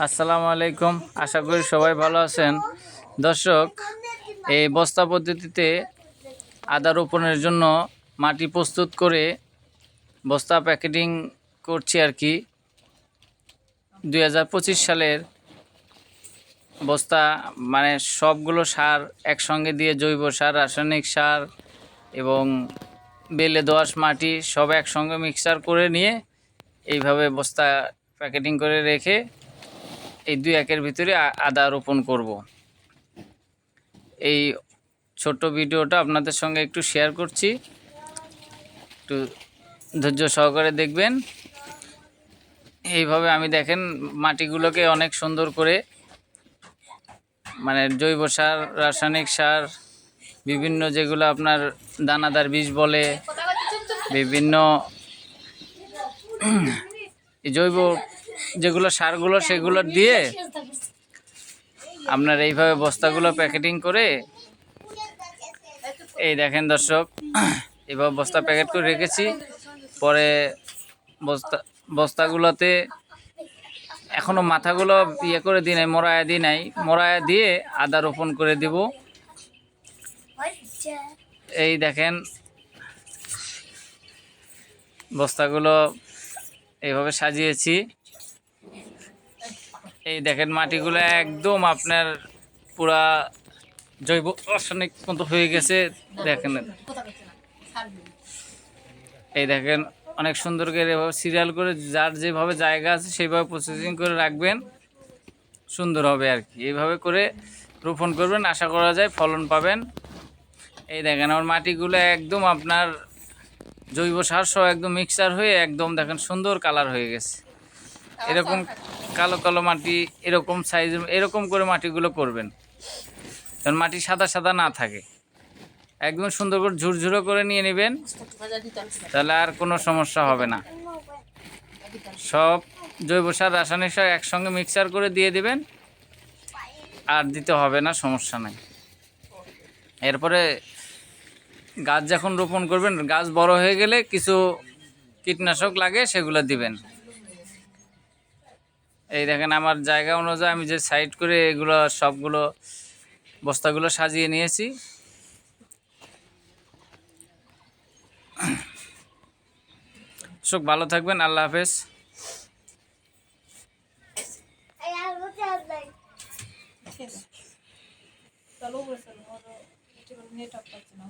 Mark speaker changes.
Speaker 1: আসসালামু আলাইকুম। আশা করি সবাই ভালো আছেন। দর্শক, এই বস্তা পদ্ধতিতে আদা রোপণের জন্য মাটি প্রস্তুত করে বস্তা প্যাকেটিং করছি আর কি। দু হাজার পঁচিশ সালের বস্তা মানে সবগুলো সার একসঙ্গে দিয়ে জৈব সার, রাসায়নিক সার এবং বেলে দোআঁশ মাটি সব একসঙ্গে মিক্সার করে নিয়ে এইভাবে বস্তা প্যাকেটিং করে রেখে এই দুই একের ভিতরে আদা রোপণ করব। এই ছোট্ট ভিডিওটা আপনাদের সঙ্গে একটু শেয়ার করছি। একটু ধৈর্য সহকারে দেখবেন। এইভাবে আমি দেখেন মাটিগুলোকে অনেক সুন্দর করে মানে জৈব সার, রাসায়নিক সার, বিভিন্ন যেগুলো আপনার দানাদার বীজ বলে, বিভিন্ন জৈব যেগুলো সারগুলো সেগুলো দিয়ে আপনার এইভাবে বস্তাগুলো প্যাকেটিং করে এই দেখেন দর্শক, এইভাবে বস্তা প্যাকেট করে রেখেছি। পরে বস্তা, বস্তাগুলোতে এখনও মাথাগুলো ইয়ে করে দিই নাই মরায়া দিই নাই। মরায়া দিয়ে আদা রোপণ করে দিব। এই দেখেন বস্তাগুলো এইভাবে সাজিয়েছি। এই দেখেন মাটিগুলো একদম আপনার পুরা জৈব রাসায়নিক মতো হয়ে গেছে, দেখেন এই দেখেন অনেক সুন্দর করে এভাবে সিরিয়াল করে যার যেভাবে জায়গা আছে সেইভাবে প্রসেসিং করে রাখবেন, সুন্দর হবে আর কি। এইভাবে করে রোপণ করবেন, আশা করা যায় ফলন পাবেন। এই দেখেন আমার মাটিগুলো একদম আপনার জৈব সার সহ একদম মিক্সার হয়ে একদম দেখেন সুন্দর কালার হয়ে গেছে। এরকম কালো কালো মাটি, এরকম সাইজ এরকম করে মাটিগুলো করবেন। যেন মাটি সাদা সাদা না থাকে। একদম সুন্দর করে ঝুরঝুরো করে নিয়ে নেবেন, তাহলে আর কোনো সমস্যা হবে না। সব জৈব সার, রাসায়নিক সার একসঙ্গে মিক্সার করে দিয়ে দেবেন, আর দিতে হবে না, সমস্যা নাই। এরপরে গাছ যখন রোপণ করবেন, গাছ বড় হয়ে গেলে কিছু কীটনাশক লাগে, সেগুলো দিবেন। এই দেখেন আমার জায়গা অনুযায়ী আমি যে সাইড করে এগুলো সবগুলো বস্তাগুলো সাজিয়ে নিয়েছি। সব ভালো থাকবেন, আল্লাহ হাফেজ। চলো না